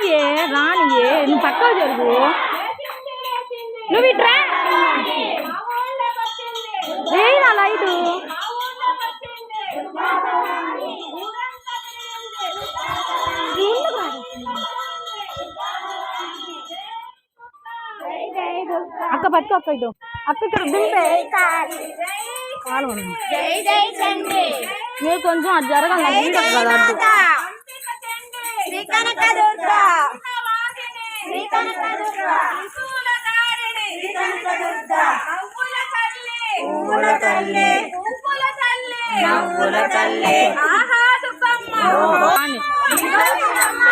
రావే రానియే నువ్వు పక్కకు జరుగు. నువ్వు ఇట్రా. ఏ నా లైటు. అక్క పట్టుకో అక్క ఇటు. అక్క ఇక్కడ దింపే. కాలు మీరు కొంచెం అది జరగాలి వీడియో కదా. కనక దుర్గా శ్రీ కనక దుర్గా శ్రీ కనక దుర్గా పువ్వుల తల్లి. పువ్వుల తల్లి. నవ్వుల తల్లి. ఆహా దుర్గమ్మ. నిజోతులమ్మ.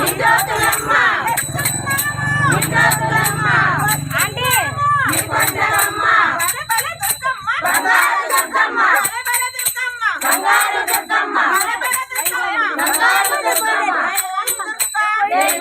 నిజోతులమ్మ నిజోతులమ్మ.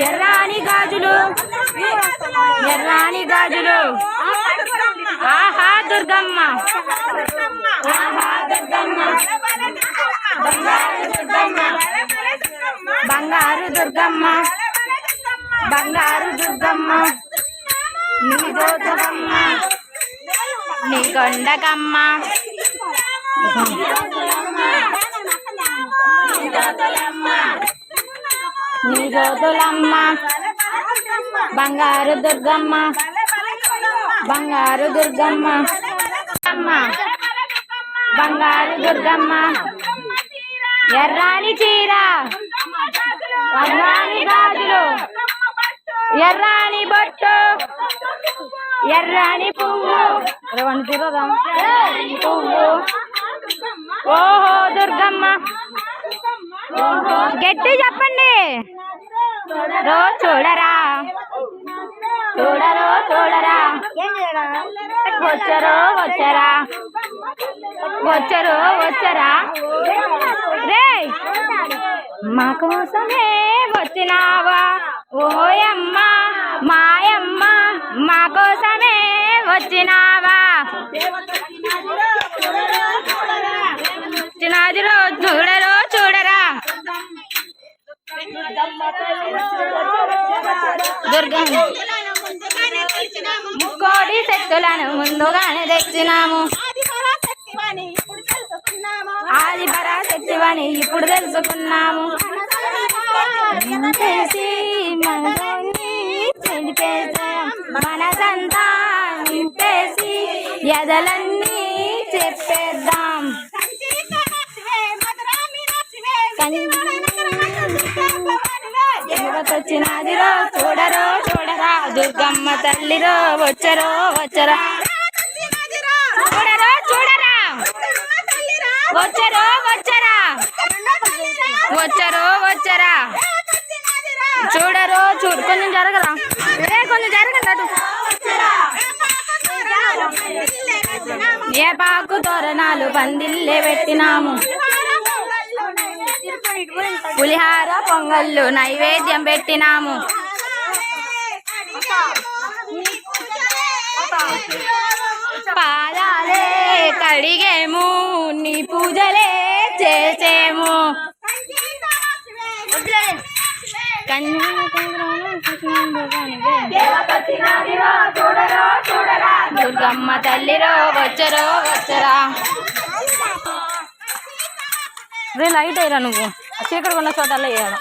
ఎర్రాని గాజులు. ఎర్రాని గాజులు. ఆహా దుర్గమ్మ. ఆహా దుర్గమ్మ. బంగారు దుర్గమ్మ. బంగారు దుర్గమ్మ. నీ దోతగమ్మ నీ కొండకమ్మ. జ్యోతులమ్మ బంగారు దుర్గమ్మ. బంగారు దుర్గమ్మ. అమ్మ బంగారు దుర్గమ్మ. ఎర్రాని చీర. ఎర్రాని గాజులు. ఎర్రాని బొట్టు. ఎర్రాని పువ్వు. తిరదా పువ్వు. ఓహో దుర్గమ్మ. గట్టి చెప్పండి. రో చూడరా. చూడరో చూడరా. వచ్చరో వచ్చరా. వచ్చరో వచ్చరా. రే మా కోసమే వచ్చినావా? ఓయమ్మ మాయమ్మ మా కోసమే వచ్చినావా? దుర్గా. ముక్కోడి శక్తులను ముందుగానే తెచ్చినాము. ఆది పరాశక్తివని ఇప్పుడు తెలుసుకున్నాము. చేసి మనసంతా నింపేసి ఎదలన్నీ చెప్పేద్దాం. వచ్చినాదిరో చూడరో చూడరా. దుర్గమ్మ తల్లిరో వచ్చరో వచ్చరా. చూడరో చూడరా. వచ్చరో వచ్చరా. వచ్చరో వచ్చరా. చూడరో చూడు కొంచెం జరగరా. ఏ కొంచెం జరగండి ఏ పాకు తోరణాలు పందిల్లే పెట్టినాము. పులిహార పొంగళ్ళు నైవేద్యం పెట్టినాము. పాదాలే కడిగేము నీ పూజలే చేసేము. దుర్గమ్మ తల్లిరో వచ్చరో వచ్చరా. రే లైట్ అయ్యరా నువ్వు? చీకటి ఉన్న చోటల్లో వేయడం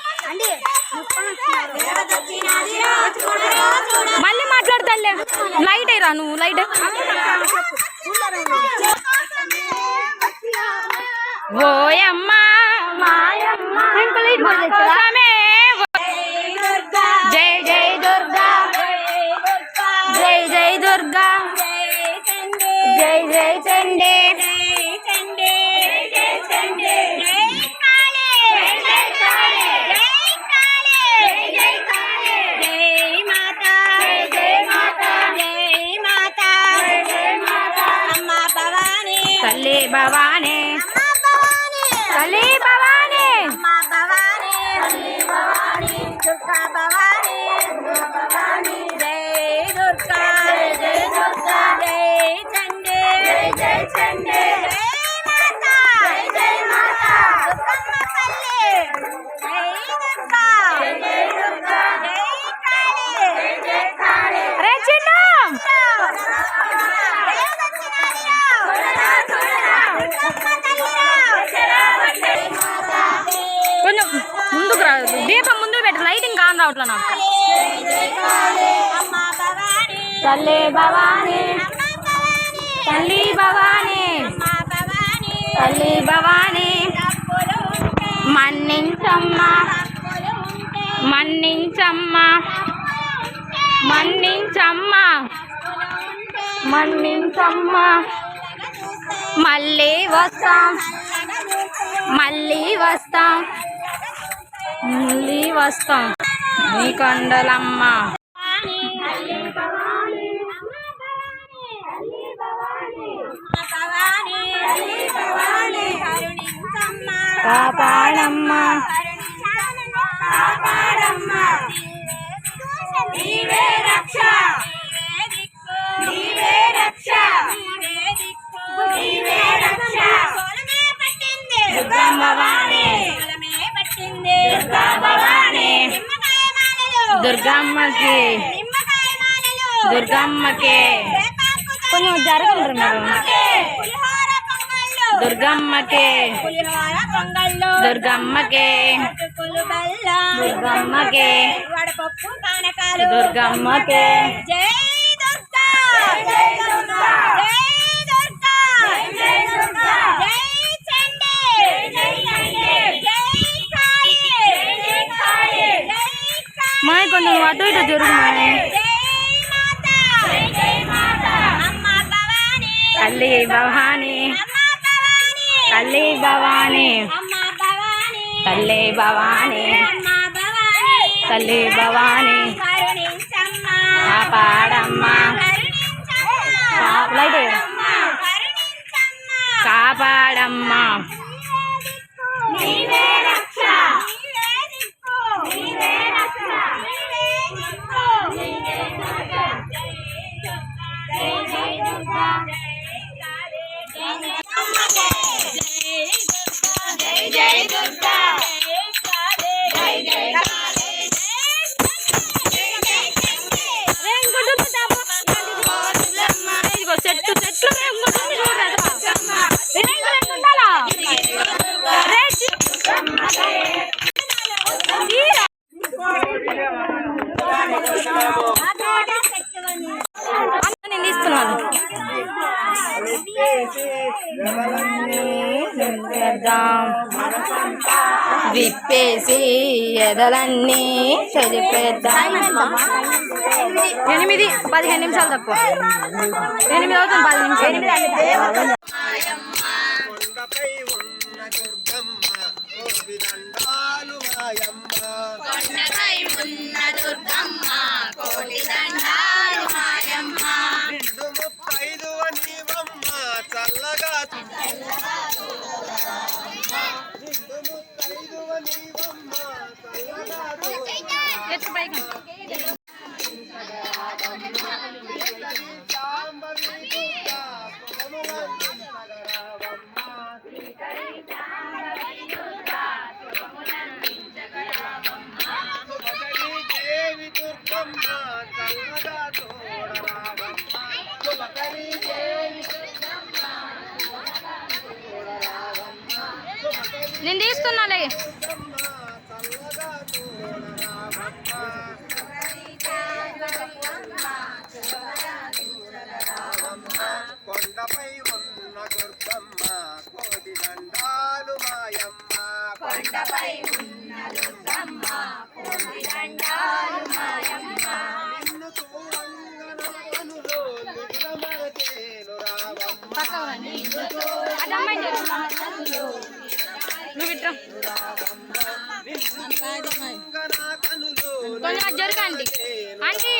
మళ్ళీ మాట్లాడతాలే లైట్ అయ్యరా నువ్వు లైట్ ఓయమ్మ మాయమ్మ లైటింగ్ నాకు. తల్లి భవానీ. తల్లి భవానీ. తల్లి భవానీ. మన్నించమ్మ. మన్నించమ్మ. మన్నించమ్మ. మన్నించమ్మ. మళ్ళీ వస్తాం. మళ్ళీ వస్తాం. మళ్ళీ వస్తాం. నీ కొండలమ్మ. కాపాడమ్మ. నీవే రక్ష. నీవే రక్ష. నీవే రక్ష సోలమే దుర్గమ్మకి. దుర్గమ్మకి. కొంచెం జరగండి మీరు? దుర్గమ్మకి. దుర్గమ్మకి. దుర్గమ్మకి. దుర్గమ్మకి. కొంచెం అటు ఇటు జరుగు మాయ జై మాత జై మాత. అమ్మ భవాని. తల్లి భవాని. తల్లి భవాని. తల్లి భవాని. తల్లి భవాని. కాపాడమ్మ. కాపాడమ్మ విప్పేసి ఎదలన్నీ చెరిపేద్దాం ఎనిమిది పదిహేను నిమిషాలు తక్కువ ఎనిమిది అవుతుంది పది నిమిషాలు. కొండపై ఉన్న దుర్గమ్మ నేను తీస్తున్నాలే. కొండపై ఉన్న దుర్గమ్మ కోటి దండాలు మాయమ్మ. కొండపై ఉన్న దుర్గమ్మ కోటి దండాలు మాయమ్మ. నిన్ను రావమ్మ. నిన్ను కొంచెం జరుగు ఆంటీ. ఆంటీ